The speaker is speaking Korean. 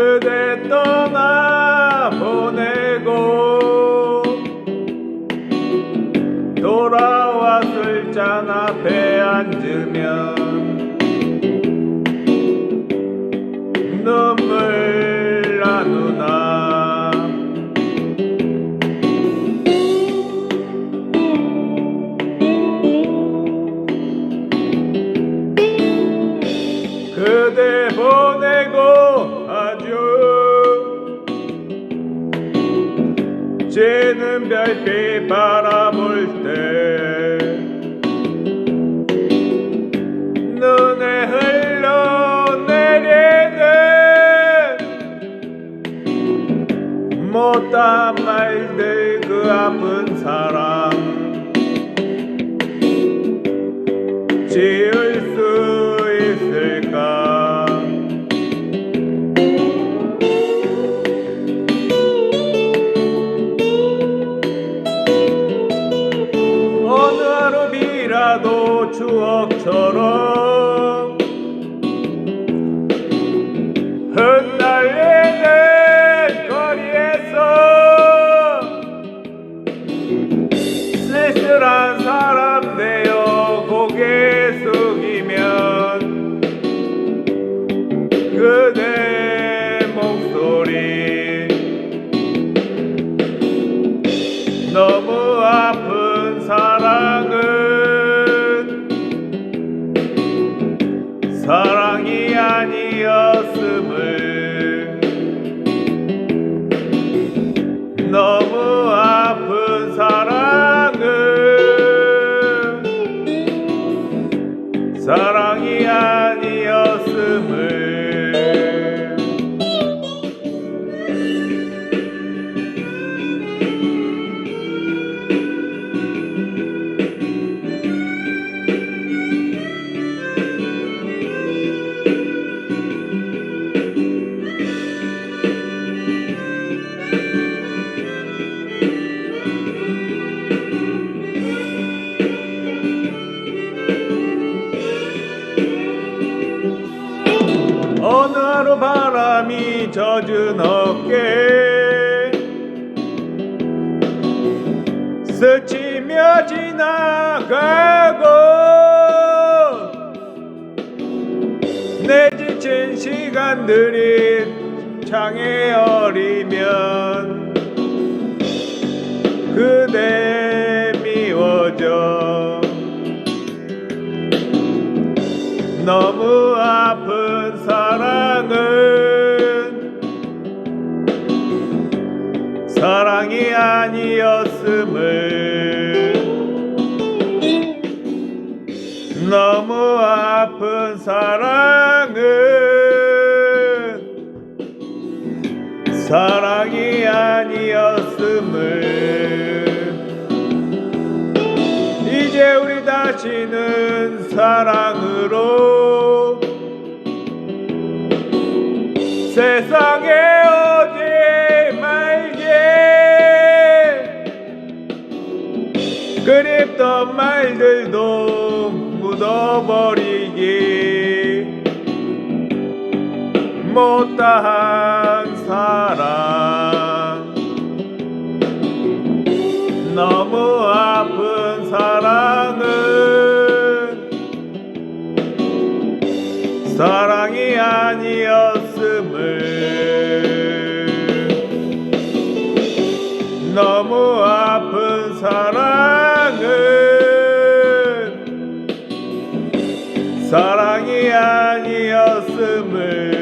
그대 떠나 보내고 돌아왔을 잔 앞에 앉으면 지는 별빛 바라볼 때 눈에 흘러내리는 못한 말들 그 아픈 쓸쓸한 사람 되어 고개 숙이면 그대 목소리 너무 아픈 사랑은 사랑이 아니었음을 젖은 어깨. 스치며 지나가고 내 지친 시간들이 창에 어리면 그대 미워져. 너무 사랑이 아니었음을. 너무 아픈 사랑은 사랑이 아니었음을. 이제 우리 다시는 사랑으로 세상에 그립던 말들도 묻어버리기 못다한 사랑. 너무 아픈 사랑은 사랑이 아니었음을 너무 아픈 사랑 은 사랑이 아니었음을